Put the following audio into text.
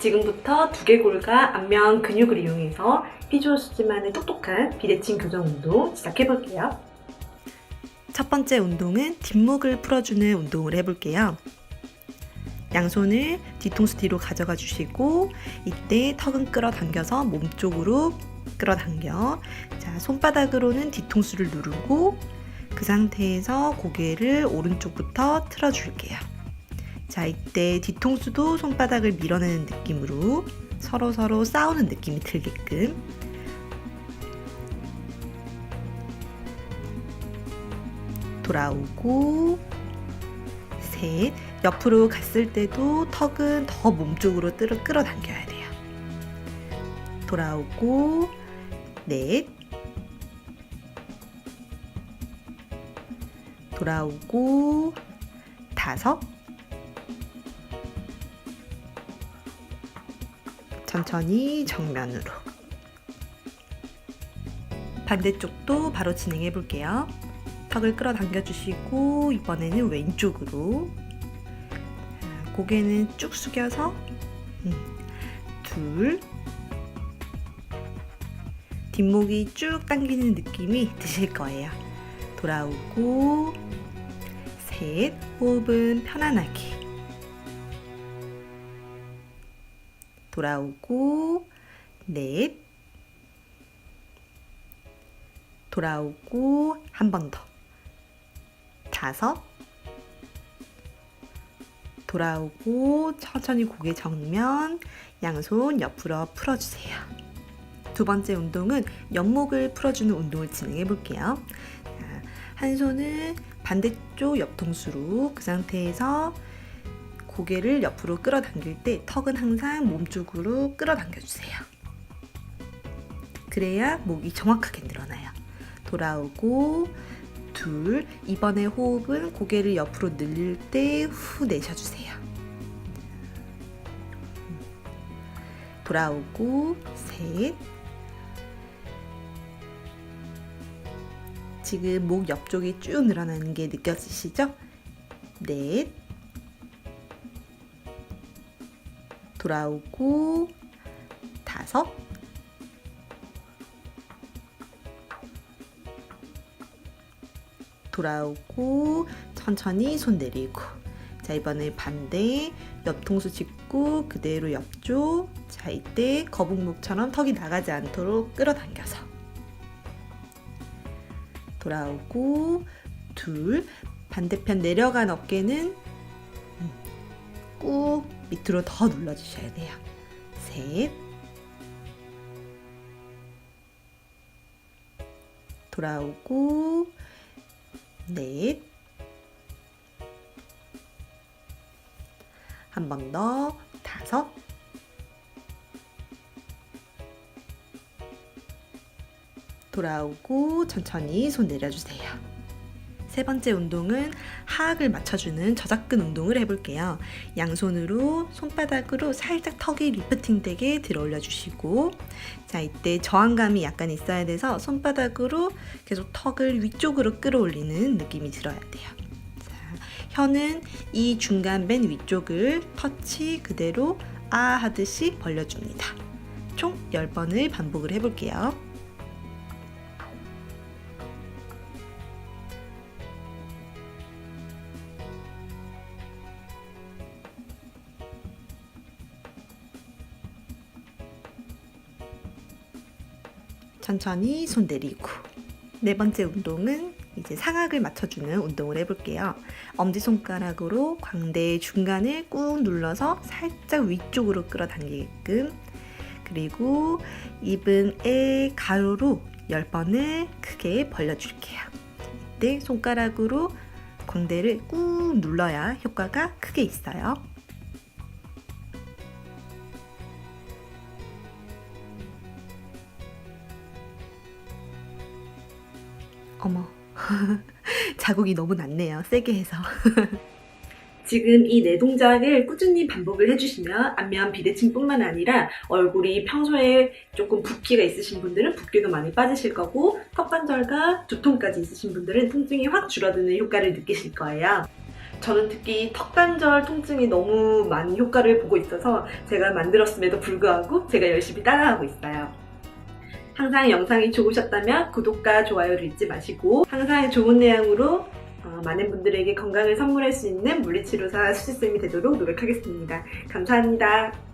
지금부터 두개골과 안면 근육을 이용해서 피지오스지만의 똑똑한 비대칭 교정 운동 시작해볼게요. 첫 번째 운동은 뒷목을 풀어주는 운동을 해볼게요. 양손을 뒤통수 뒤로 가져가 주시고 이때 턱은 끌어당겨서 몸쪽으로 끌어당겨 자 손바닥으로는 뒤통수를 누르고 그 상태에서 고개를 오른쪽부터 틀어줄게요. 자 이때 뒤통수도 손바닥을 밀어내는 느낌으로 서로 서로 싸우는 느낌이 들게끔. 돌아오고 셋. 옆으로 갔을 때도 턱은 더 몸쪽으로 끌어, 끌어당겨야 돼요. 돌아오고 넷. 돌아오고 다섯 천천히 정면으로. 반대쪽도 바로 진행해 볼게요. 턱을 끌어당겨 주시고 이번에는 왼쪽으로. 자, 고개는 쭉 숙여서 음, 둘. 뒷목이 쭉 당기는 느낌이 드실 거예요. 돌아오고 셋. 호흡은 편안하게 돌아오고 넷 돌아오고 한 번 더 다섯 돌아오고 천천히 고개 정면 양손 옆으로 풀어주세요. 두 번째 운동은 옆목을 풀어주는 운동을 진행해 볼게요. 자, 한 손은 반대쪽 옆통수로 그 상태에서 고개를 옆으로 끌어당길 때 턱은 항상 몸쪽으로 끌어당겨 주세요. 그래야 목이 정확하게 늘어나요. 돌아오고 둘 이번에 호흡은 고개를 옆으로 늘릴 때 후 내쉬어주세요. 돌아오고 셋 지금 목 옆쪽이 쭉 늘어나는 게 느껴지시죠? 넷 돌아오고 다섯. 돌아오고 천천히 손 내리고. 자 이번에 반대 옆통수 짚고 그대로 옆쪽. 자 이때 거북목처럼 턱이 나가지 않도록 끌어당겨서. 돌아오고 둘. 반대편 내려간 어깨는 음, 꾹 밑으로 더 눌러주셔야 돼요 셋 돌아오고 넷. 한 번 더. 다섯. 돌아오고 천천히 손 내려주세요. 세 번째 운동은 하악을 맞춰주는 저작근 운동을 해볼게요. 양손으로 손바닥으로 살짝 턱이 리프팅 되게 들어 올려주시고 자 이때 저항감이 약간 있어야 돼서 손바닥으로 계속 턱을 위쪽으로 끌어올리는 느낌이 들어야 돼요. 자, 혀는 이 중간 맨 위쪽을 터치 그대로 아 하듯이 벌려줍니다. 총 10번을 반복을 해볼게요. 천천히 손 내리고 네 번째 운동은 이제 상악을 맞춰주는 운동을 해볼게요. 엄지손가락으로 광대 중간을 꾹 눌러서 살짝 위쪽으로 끌어당기게끔 그리고 입은 에 가로로 10번을 크게 벌려줄게요. 이때 손가락으로 광대를 꾹 눌러야 효과가 크게 있어요. 어머. 자국이 너무 났네요. 세게 해서. 지금 이 네 동작을 꾸준히 반복을 해주시면 안면 비대칭뿐만 아니라 얼굴이 평소에 조금 붓기가 있으신 분들은 붓기도 많이 빠지실 거고 턱관절과 두통까지 있으신 분들은 통증이 확 줄어드는 효과를 느끼실 거예요. 저는 특히 턱관절 통증이 너무 많이 효과를 보고 있어서 제가 만들었음에도 불구하고 제가 열심히 따라하고 있어요. 항상 영상이 좋으셨다면 구독과 좋아요를 잊지 마시고 항상 좋은 내용으로 어, 많은 분들에게 건강을 선물할 수 있는 물리치료사 수지쌤이 되도록 노력하겠습니다. 감사합니다.